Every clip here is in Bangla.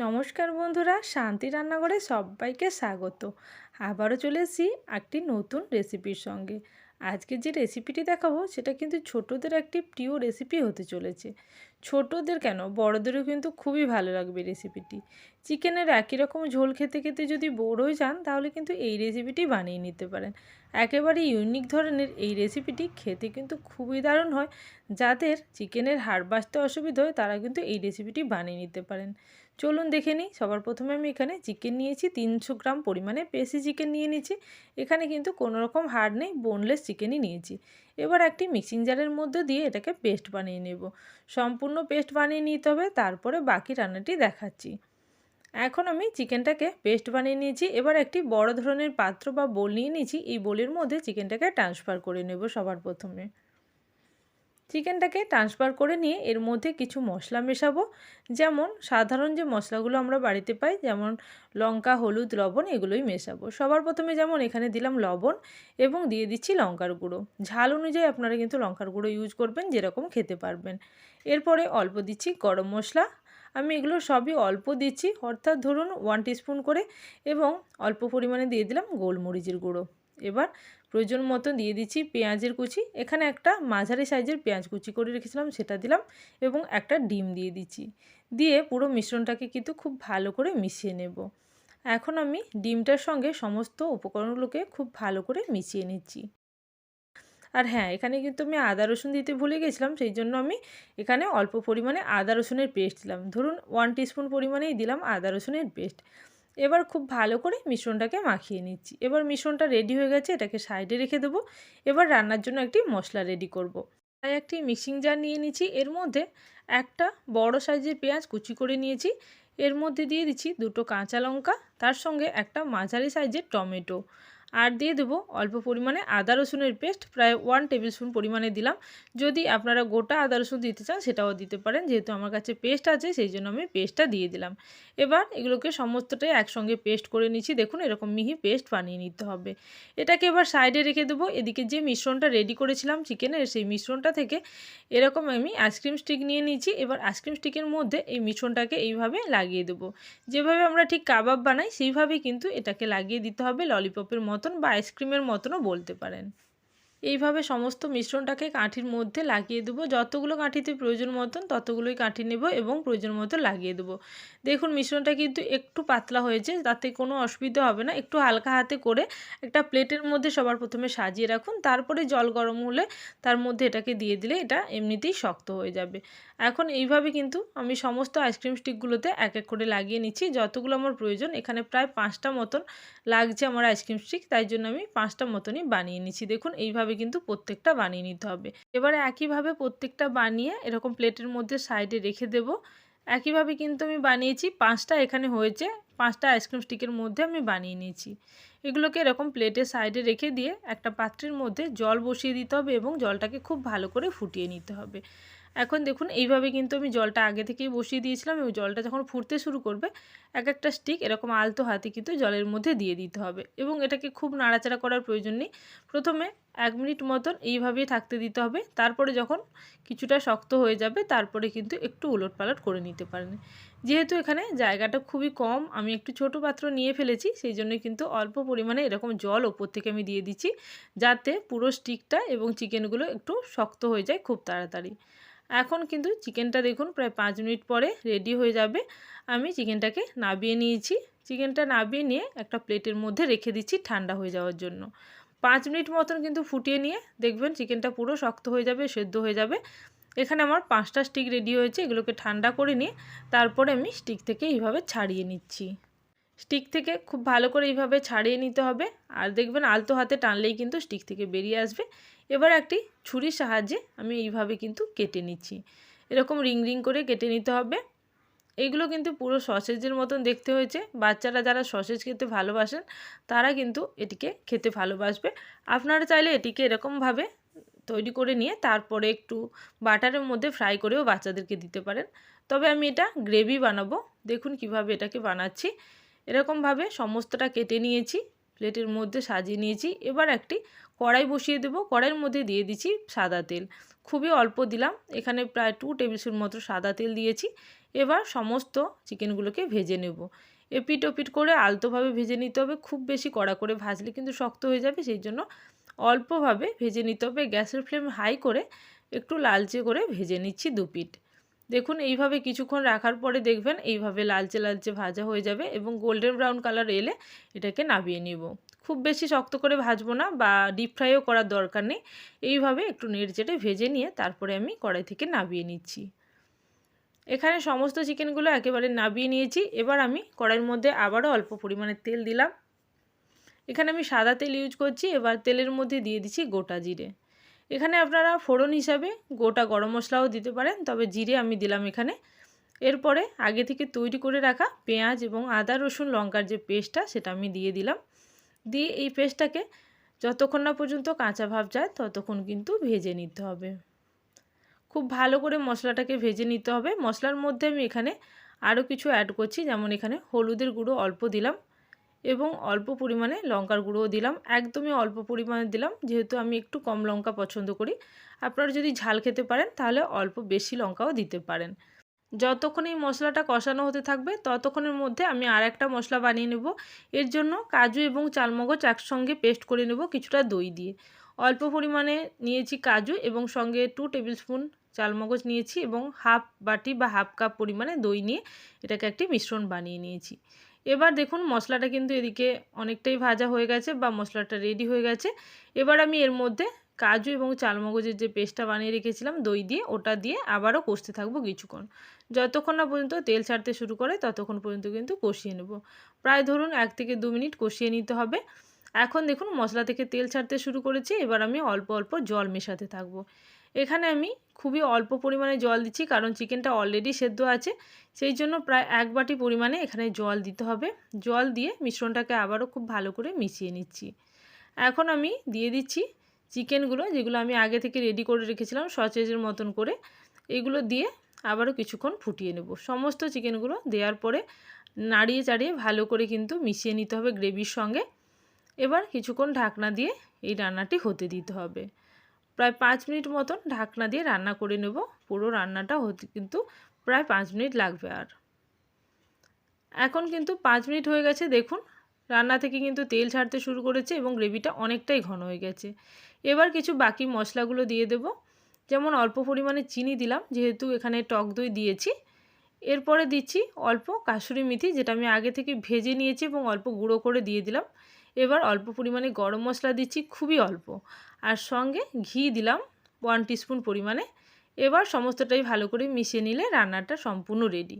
নমস্কার বন্ধুরা, শান্তি রান্নাঘরে সবাইকে স্বাগত। আবারও চলে এসেছি একটি নতুন রেসিপির সঙ্গে। আজকে যে রেসিপিটি দেখাবো, সেটা কিন্তু ছোটদের একটি প্রিয় রেসিপি হতে চলেছে। ছোটদের কেন? বড়দেরও কিন্তু খুবই ভালো লাগবে রেসিপিটি। চিকেনের একই রকম ঝোল খেতে খেতে যদি হয়ে যান, তাহলে কিন্তু এই রেসিপিটি বানিয়ে নিতে পারেন। একেবারে ইউনিক ধরনের এই রেসিপিটি খেতে কিন্তু খুবই দারুণ হয়। যাদের চিকেনের হাড় বাঁচতে অসুবিধা হয়, তারা কিন্তু এই রেসিপিটি বানিয়ে নিতে পারেন। চলুন দেখে নিই। সবার প্রথমে আমি এখানে চিকেন নিয়েছি, তিনশো গ্রাম পরিমাণে পেসি চিকেন নিয়ে নিয়েছি। এখানে কিন্তু কোনো রকম হাড় নেই বোনলেস চিকেনই নিয়েছি। এবার একটি মিক্সিং জারের মধ্যে দিয়ে এটাকে পেস্ট বানিয়ে নেব। সম্পূর্ণ পেস্ট বানিয়ে নিতে হবে, তারপরে বাকি রান্নাটি দেখাচ্ছি। এখন আমি চিকেনটাকে পেস্ট বানিয়ে নিয়েছি। এবার একটি বড় ধরনের পাত্র বা বোল নিয়ে নিয়েছি। এই বোলের মধ্যে চিকেনটাকে ট্রান্সফার করে নেব সবার প্রথমে। চিকেনটাকে ট্রান্সফার করে নিয়ে এর মধ্যে কিছু মশলা মেশাবো। যেমন সাধারণ যে মশলাগুলো আমরা বাড়িতে পাই, যেমন লঙ্কা, হলুদ, লবণ, এগুলোই মেশাবো। সবার প্রথমে যেমন এখানে দিলাম লবণ এবং দিয়ে দিচ্ছি লঙ্কার গুঁড়ো। ঝাল অনুযায়ী আপনারা কিন্তু লঙ্কার গুঁড়ো ইউজ করবেন, যেরকম খেতে পারবেন। এরপরে অল্প দিচ্ছি গরম মশলা। আমি এগুলো সবই অল্প দিচ্ছি, অর্থাৎ ধরুন ওয়ান টিস্পুন করে এবং অল্প পরিমাণে দিয়ে দিলাম গোলমরিচের গুঁড়ো। এবার প্রয়োজন মতো দিয়ে দিচ্ছি পেঁয়াজের কুচি। এখানে একটা মাঝারি সাইজের পেঁয়াজ কুচি করে রেখেছিলাম, সেটা দিলাম এবং একটা ডিম দিয়ে দিচ্ছি। দিয়ে পুরো মিশ্রণটাকে কিন্তু খুব ভালো করে মিশিয়ে নেব। এখন আমি ডিমটার সঙ্গে সমস্ত উপকরণগুলোকে খুব ভালো করে মিশিয়ে নিচ্ছি। আর হ্যাঁ এখানে কিন্তু আমি আদা রসুন দিতে ভুলে গেছিলাম, সেই জন্য আমি এখানে অল্প পরিমাণে আদা রসুনের পেস্ট দিলাম। ধরুন ওয়ান টিস্পুন পরিমাণেই দিলাম আদা রসুনের পেস্ট। এবার খুব ভালো করে মিশ্রণটাকে মাখিয়ে নিচ্ছি। এবার মিশ্রণটা রেডি হয়ে গেছে, এটাকে সাইডে রেখে দেবো। এবার রান্নার জন্য একটি মশলা রেডি করব। তাই একটি মিক্সিং জার নিয়ে নিচ্ছি। এর মধ্যে একটা বড় সাইজের পেঁয়াজ কুচি করে নিয়েছি। এর মধ্যে দিয়ে দিচ্ছি দুটো কাঁচা লঙ্কা, তার সঙ্গে একটা মাঝারি সাইজের টমেটো। আর দিয়ে দেবো অল্প পরিমাণে আদা রসুনের পেস্ট, প্রায় ওয়ান টেবিল স্পুন পরিমাণে দিলাম। যদি আপনারা গোটা আদা রসুন দিতে চান, সেটাও দিতে পারেন, যেহেতু আমার কাছে পেস্ট আছে, সেই জন্য আমি পেস্টটা দিয়ে দিলাম। এবার এগুলোকে সমস্তটাই একসঙ্গে পেস্ট করে নিচ্ছি। দেখুন, এরকম মিহি পেস্ট বানিয়ে নিতে হবে। এটাকে এবার সাইডে রেখে দেবো। এদিকে যে মিশ্রণটা রেডি করেছিলাম চিকেনের, সেই মিশ্রণটা থেকে এরকম আমি আইসক্রিম স্টিক নিয়ে নিয়েছি এবার আইসক্রিম স্টিকের মধ্যে এই মিশ্রণটাকে এইভাবে লাগিয়ে দেবো। যেভাবে আমরা ঠিক কাবাব বানাই সেইভাবেই কিন্তু এটাকে লাগিয়ে দিতে হবে। ললিপপের মতন বা আইসক্রিমের মতনও বলতে পারেন। এইভাবে সমস্ত মিশ্রণটাকে কাঠির মধ্যে লাগিয়ে দেবো। যতগুলো কাঠিতে প্রয়োজন মতন ততগুলোই কাঠি নেব এবং প্রয়োজন মতো লাগিয়ে দেবো। দেখুন, মিশ্রণটা কিন্তু একটু পাতলা হয়েছে, তাতে কোনো অসুবিধা হবে না। একটু হালকা হাতে করে একটা প্লেটের মধ্যে সবার প্রথমে সাজিয়ে রাখুন। তারপরে জল গরম হলে তার মধ্যে এটাকে দিয়ে দিলে এটা এমনিতেই শক্ত হয়ে যাবে। এখন এইভাবে কিন্তু আমি সমস্ত আইসক্রিম স্টিকগুলোতে এক এক করে লাগিয়ে নিচ্ছি। যতগুলো আমার প্রয়োজন, এখানে প্রায় পাঁচটা মতন লাগছে আমার আইসক্রিম স্টিক তাই জন্য আমি পাঁচটা মতনই বানিয়ে নিচ্ছি। দেখুন, এইভাবে কিন্তু প্রত্যেকটা বানিয়ে নিতে হবে। এবারে একইভাবে প্রত্যেকটা বানিয়ে এরকম প্লেটের মধ্যে সাইডে রেখে দেব। একইভাবে কিন্তু আমি বানিয়েছি, পাঁচটা এখানে হয়েছে, পাঁচটা আইসক্রিম স্টিকের মধ্যে আমি বানিয়ে নিয়েছি। এগুলোকে এরকম প্লেটের সাইডে রেখে দিয়ে একটা পাত্রের মধ্যে জল বসিয়ে দিতে হবে এবং জলটাকে খুব ভালো করে ফুটিয়ে নিতে হবে। এখন দেখুন, এইভাবে কিন্তু আমি জলটা আগে থেকেই বসিয়ে দিয়েছিলাম এবং জলটা যখন ফুটতে শুরু করবে, এক একটা স্টিক এরকম আলতো হাতে কিন্তু জলের মধ্যে দিয়ে দিতে হবে এবং এটাকে খুব নাড়াচাড়া করার প্রয়োজন নেই। প্রথমে এক মিনিট মতন এইভাবেই থাকতে দিতে হবে, তারপরে যখন কিছুটা শক্ত হয়ে যাবে, তারপরে কিন্তু একটু উলট পালট করে নিতে পারেন। যেহেতু এখানে জায়গাটা খুবই কম, আমি একটু ছোট পাত্র নিয়ে ফেলেছি, সেই জন্য কিন্তু অল্প পরিমাণে এরকম জল ওপর থেকে আমি দিয়ে দিচ্ছি, যাতে পুরো স্টিকটা এবং চিকেনগুলো একটু শক্ত হয়ে যায় খুব তাড়াতাড়ি। এখন কিন্তু চিকেনটা দেখুন প্রায় পাঁচ মিনিট পরে রেডি হয়ে যাবে। আমি চিকেনটাকে নাবিয়ে নিয়েছি। চিকেনটা নাবিয়ে নিয়ে একটা প্লেটের মধ্যে রেখে দিচ্ছি ঠান্ডা হয়ে যাওয়ার জন্য। পাঁচ মিনিট মতন কিন্তু ফুটিয়ে নিয়ে দেখবেন চিকেনটা পুরো শক্ত হয়ে যাবে, সেদ্ধ হয়ে যাবে। এখানে আমার পাঁচটা স্টিক রেডি হয়েছে, এগুলোকে ঠান্ডা করে নিয়ে তারপরে আমি স্টিক থেকে এইভাবে ছাড়িয়ে নিচ্ছি। স্টিক থেকে খুব ভালো করে এইভাবে ছাড়িয়ে নিতে হবে। আর দেখবেন আলতো হাতে টানলেই কিন্তু স্টিক থেকে বেরিয়ে আসবে। এবার একটি ছুরির সাহায্যে আমি এইভাবে কিন্তু কেটে নিচ্ছি। এরকম রিং রিং করে কেটে নিতে হবে। এইগুলো কিন্তু পুরো সসেজের মতন দেখতে হয়েছে। বাচ্চারা যারা সসেজ খেতে ভালোবাসেন, তারা কিন্তু এটিকে খেতে ভালোবাসবে। আপনারা চাইলে এটিকে এরকমভাবে তৈরি করে নিয়ে তারপরে একটু বাটারের মধ্যে ফ্রাই করেও বাচ্চাদেরকে দিতে পারেন। তবে আমি এটা গ্রেভি বানাবো। দেখুন কীভাবে এটাকে বানাচ্ছি। এরকমভাবে সমস্তটা কেটে নিয়েছি, প্লেটের মধ্যে সাজিয়ে নিয়েছি। এবার একটি কড়াই বসিয়ে দেবো। কড়াইয়ের মধ্যে দিয়ে দিচ্ছি সাদা তেল। খুবই অল্প দিলাম। এখানে প্রায় টু টেবিল স্পুন মতো সাদা তেল দিয়েছি। এবার সমস্ত চিকেনগুলোকে ভেজে নেব। এপিট ওপিট করে আলতোভাবে ভেজে নিতে হবে। খুব বেশি কড়া করে ভাজলে কিন্তু শক্ত হয়ে যাবে, সেই জন্য অল্পভাবে ভেজে নিতে হবে। গ্যাসের ফ্লেম হাই করে একটু লালচে করে ভেজে নিচ্ছি দু পিঠ দেখুন, এইভাবে কিছুক্ষণ রাখার পরে দেখবেন এইভাবে লালচে লালচে ভাজা হয়ে যাবে এবং গোল্ডেন ব্রাউন কালার এলে এটাকে নাবিয়ে নিব। খুব বেশি শক্ত করে ভাজবো না বা ডিপ ফ্রাইও করার দরকার নেই। এইভাবে একটু নেড়ে চেটে ভেজে নিয়ে তারপরে আমি কড়াই থেকে নাবিয়ে নিচ্ছি। এখানে সমস্ত চিকেনগুলো একেবারে নাবিয়ে নিয়েছি। এবার আমি কড়াইয়ের মধ্যে আবারও অল্প পরিমাণে তেল দিলাম। এখানে আমি সাদা তেল ইউজ করছি। এবার তেলের মধ্যে দিয়ে দিচ্ছি গোটা জিরে। এখানে আপনারা ফোড়ন হিসাবে গোটা গরম মশলাও দিতে পারেন, তবে জিরে আমি দিলাম এখানে। এরপরে আগে থেকে তৈরি করে রাখা পেঁয়াজ এবং আদা, রসুন, লঙ্কার যে পেস্টটা সেটা আমি দিয়ে দিলাম। দিয়ে এই পেস্টটাকে যতক্ষণ না পর্যন্ত কাঁচা ভাব যায় ততক্ষণ কিন্তু ভেজে নিতে হবে। খুব ভালো করে মশলাটাকে ভেজে নিতে হবে। মশলার মধ্যে আমি এখানে আরও কিছু অ্যাড করছি, যেমন এখানে হলুদের গুঁড়ো অল্প দিলাম। এবং অল্প পরিমাণে লঙ্কার গুঁড়োও দিলাম। একদমই অল্প পরিমাণে দিলাম, যেহেতু আমি একটু কম লঙ্কা পছন্দ করি। আপনারা যদি ঝাল খেতে পারেন, তাহলে অল্প বেশি লঙ্কাও দিতে পারেন। যতক্ষণ এই মশলাটা কষানো হতে থাকবে, ততক্ষণের মধ্যে আমি আর একটা মশলা বানিয়ে নেব। এর জন্য কাজু এবং চালমগজ একসঙ্গে পেস্ট করে নেব কিছুটা দই দিয়ে। অল্প পরিমাণে নিয়েছি কাজু এবং সঙ্গে টু টেবিল স্পুন চালমগজ নিয়েছি এবং হাফ বাটি বা হাফ কাপ পরিমাণে দই নিয়ে এটাকে একটি মিশ্রণ বানিয়ে নিয়েছি। এবার দেখুন মশলাটা কিন্তু এদিকে অনেকটাই ভাজা হয়ে গেছে বা মশলাটা রেডি হয়ে গেছে। এবার আমি এর মধ্যে কাজু এবং চালমগজের যে পেস্টটা বানিয়ে রেখেছিলাম, দই দিয়ে, ওটা দিয়ে আবারও কষতে থাকব কিছুক্ষণ। যতক্ষণ না পর্যন্ত তেল ছাড়তে শুরু করে, ততক্ষণ পর্যন্ত কিন্তু কষিয়ে নেব। প্রায় ধরুন এক থেকে দু মিনিট কষিয়ে নিতে হবে। এখন দেখুন মশলা থেকে তেল ছাড়তে শুরু করেছি, এবার আমি অল্প অল্প জল মেশাতে থাকব। এখানে আমি খুবই অল্প পরিমাণে জল দিচ্ছি, কারণ চিকেনটা অলরেডি সেদ্ধ আছে। সেই জন্য প্রায় এক বাটি পরিমাণে এখানে জল দিতে হবে। জল দিয়ে মিশ্রণটাকে আবারও খুব ভালো করে মিশিয়ে নিচ্ছি। এখন আমি দিয়ে দিচ্ছি চিকেনগুলো, যেগুলো আমি আগে থেকে রেডি করে রেখেছিলাম সচেজের মতন করে। এগুলো দিয়ে আবারও কিছুক্ষণ ফুটিয়ে নেব। সমস্ত চিকেনগুলো দেওয়ার পরে নাড়িয়ে চাড়িয়ে ভালো করে কিন্তু মিশিয়ে নিতে হবে গ্রেভির সঙ্গে। এবার কিছুক্ষণ ঢাকনা দিয়ে এই রান্নাটি হতে দিতে হবে। প্রায় পাঁচ মিনিট মতন ঢাকনা দিয়ে রান্না করে নেব। পুরো রান্নাটা হতে কিন্তু প্রায় পাঁচ মিনিট লাগবে আর। এখন কিন্তু পাঁচ মিনিট হয়ে গেছে, দেখুন। রান্না থেকে কিন্তু তেল ছাড়তে শুরু করেছে এবং গ্রেভিটা অনেকটাই ঘন হয়ে গেছে। এবার কিছু বাকি মশলাগুলো দিয়ে দেব। যেমন অল্প পরিমাণে চিনি দিলাম, যেহেতু এখানে টক দই দিয়েছি। এরপরে দিচ্ছি অল্প কাসুরি মেথি, যেটা আমি আগে থেকে ভেজে নিয়েছি এবং অল্প গুঁড়ো করে দিয়ে দিলাম। এবার অল্প পরিমাণে গরম মশলা দিচ্ছি, খুবই অল্প। আর সঙ্গে ঘি দিলাম ওয়ান টিস্পুন পরিমাণে। এবার সমস্তটাই ভালো করে মিশিয়ে নিলে রান্নাটা সম্পূর্ণ রেডি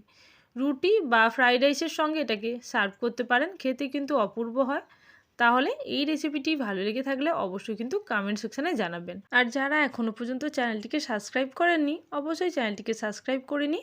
রুটি বা ফ্রাইড রাইসের সঙ্গে এটাকে সার্ভ করতে পারেন, খেতে কিন্তু অপূর্ব হয়। তাহলে এই রেসিপিটি ভালো লেগে থাকলে অবশ্যই কিন্তু কমেন্ট সেকশানে জানাবেন। আর যারা এখনও পর্যন্ত চ্যানেলটিকে সাবস্ক্রাইব করেননি, অবশ্যই চ্যানেলটিকে সাবস্ক্রাইব করে নিই